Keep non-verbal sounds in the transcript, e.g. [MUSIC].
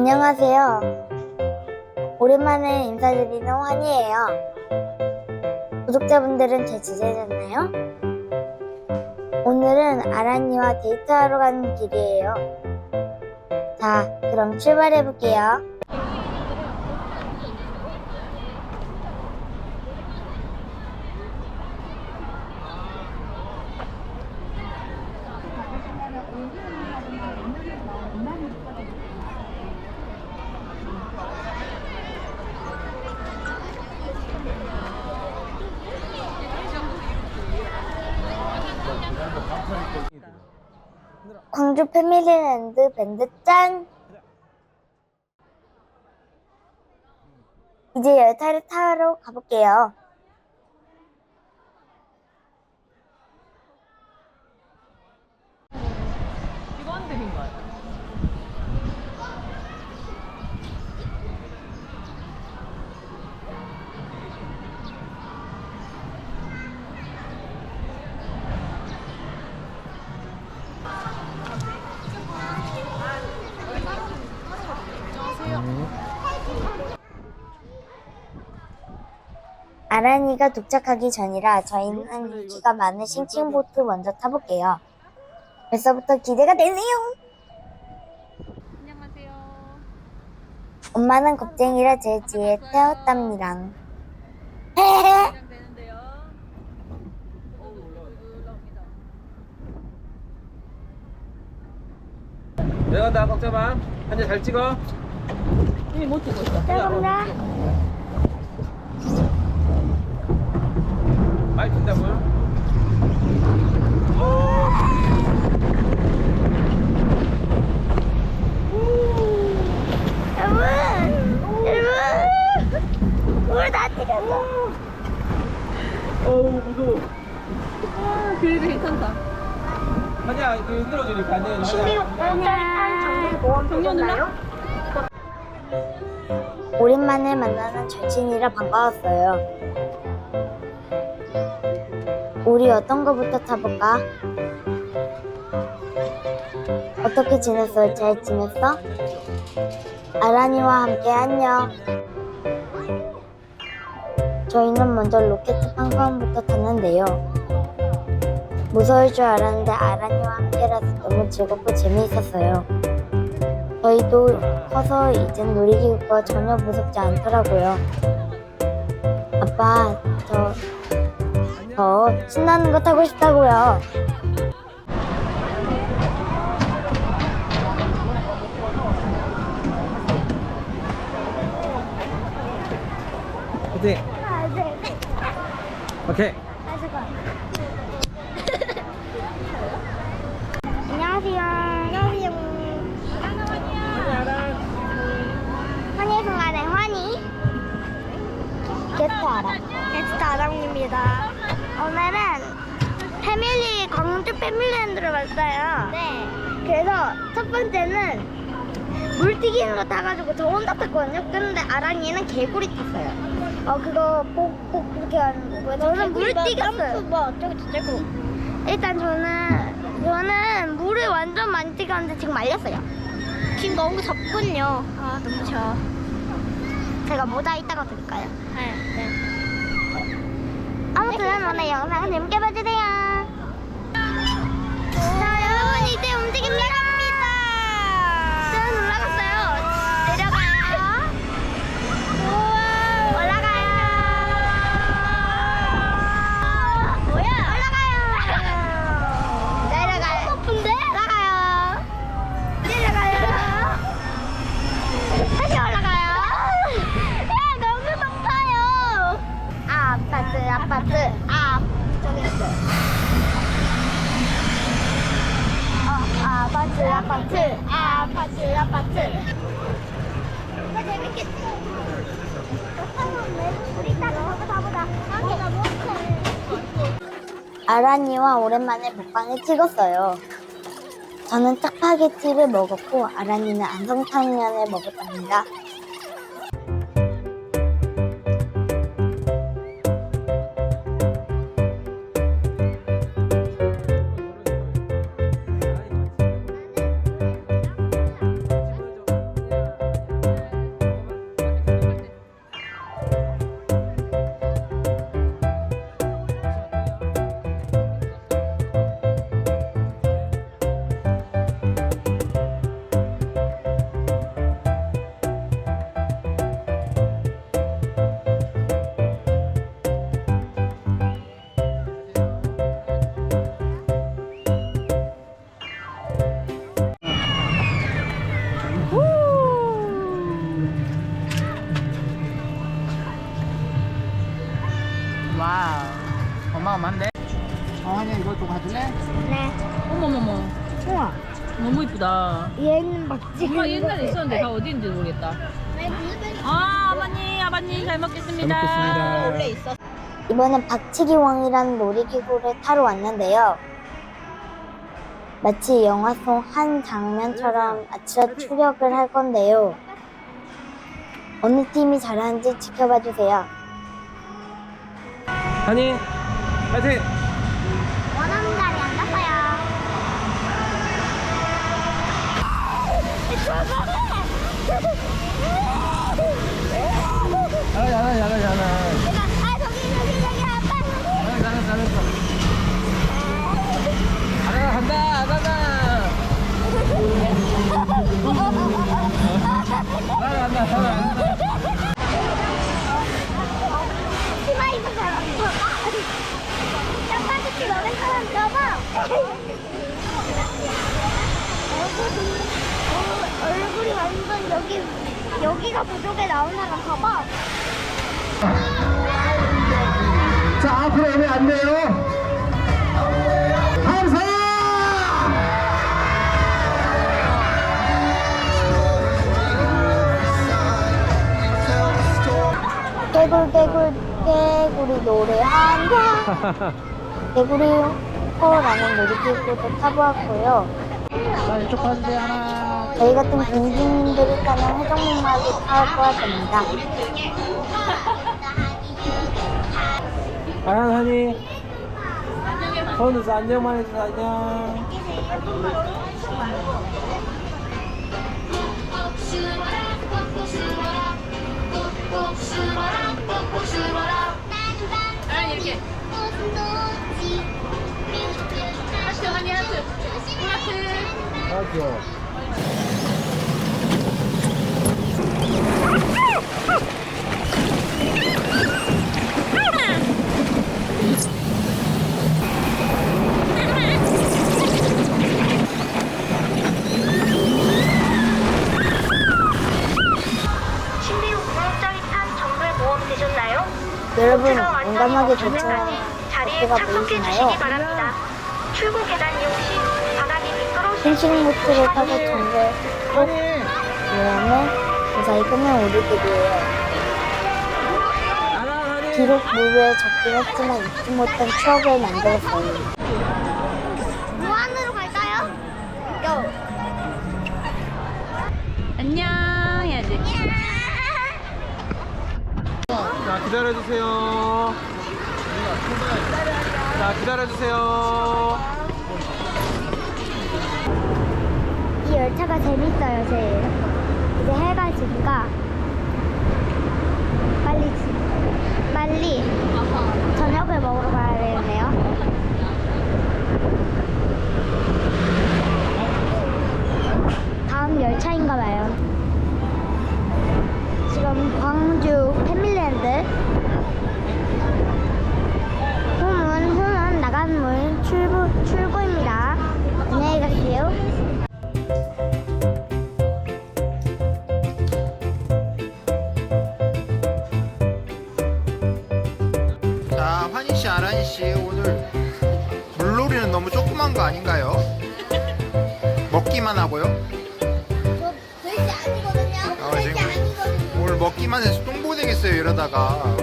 안녕하세요. 오랜만에 인사드리는 환희예요. 구독자분들은 잘 지내셨나요? 오늘은 아란이와 데이트하러 가는 길이에요. 자, 그럼 출발해볼게요. 광주 패밀리랜드 밴드 짠! 이제 열차를 타러 가볼게요. 아란이가 도착하기 전이라 저희는 인기가 많은 싱싱보트 먼저 타볼게요. 벌써부터 기대가 되네요. 안녕하세요. 엄마는 겁쟁이라 제 뒤에 태웠답니랑. 시작되는데요. 올라옵니다. 내려간다 걱정 마. 한대 잘 찍어. 이미 못 찍고 있어. 감사합니다. 많이 든다고요? 여러분! 여러분! 우리 다 찍었어. 어우 무서워. 그래도 괜찮다. 한야 그 흔들어주니까 안 돼. 정년 눌러? 오랜만에 만나는 절친이라 반가웠어요. 우리 어떤 거부터 타볼까? 어떻게 지냈어? 잘 지냈어? 아란이와 함께 안녕. 저희는 먼저 로켓 팡팡부터 탔는데요. 무서울 줄 알았는데 아란이와 함께라서 너무 즐겁고 재미있었어요. 저희도 커서 이젠 놀이기구가 전혀 무섭지 않더라고요. 아빠, 저, 저 신나는 거 타고 싶다고요. 화이팅. 오케이. 안녕하세요. 안녕하세요. 환희 순간의 환희. 게스트 아람. 게스트 아람입니다. 오늘은 패밀리, 광주 패밀리랜드를 왔어요. 네. 그래서 첫 번째는 물 튀기는 거 타가지고 저 혼자 탔거든요. 근데 아랑이는 개구리 탔어요. 어, 그거 꼭꼭 그렇게 하는 거고요. 저는 물 튀겼어요. 뭐 어쩌고 저쩌고. 일단 저는 많이 찍었는데 지금 말렸어요. 지금 너무 덥군요. 아 너무 져. 제가 모자 이따가 드릴까요? 네. 아무튼 오늘 영상은 재밌게 봐주세요. 자 여러분 이제 움직임 나갑니다. 아란이와 오랜만에 먹방을 찍었어요. 저는 짜파게티를 먹었고 아란이는 안성탕면을 먹었답니다. 만데 정한이 이거 좀 가줄래? 네. 어머머머 우와. 너무 이쁘다 얘는 막지. 엄마 옛날에 있었는데 다 어디인지 모르겠다 아 어머니 아버님 잘 먹겠습니다 잘 먹겠습니다. 원래 있었어 이번엔 박치기 왕이라는 놀이기구를 타러 왔는데요. 마치 영화 속 한 장면처럼 아치라 추격을 할 건데요. 어느 팀이 잘하는지 지켜봐 주세요. 아니 파이팅! 원하는 자리 앉았어요. 잘하 잘하 잘하 잘하 내가 얼굴이 완전 여기 여기가 부족에 나온 사람 봐봐 자, 앞으로 오면 안 돼요. 감사! 개굴 개굴 개구리 노래한다 [LAUGHS] 개구리 호라는 놀이기구도 타보았고요 자, 이쪽 가주세요. 하나. 저희 같은 공주님들이 타는 해적목마를 타보았습니다 아 한이 손에서 안녕만 해줘 안녕 아, 이렇게. 귀여워 신비호 공업장이 탄 정글 모험 되셨나요? 여러분 완전히 용감하게 전면까지 도착한 자리에 어깨가 착석해 보이시나요? 주시기 바랍니다. 출구 계단 이용 시 싱싱보트를 타고 꼭 여행을 무사히 끝낸 우리들이에요 비록 물 위에 적긴 했지만 잊지 못한 추억을 만들었어요 무한으로 갈까요? 고! 안녕 해야지. 자 기다려주세요 자 기다려주세요 이 열차가 재밌어요, 제일. 이제 해가 지니까 빨리 지- 빨리 저녁 아, 지금 오늘 먹기만 해서 똥보 되겠어요, 이러다가.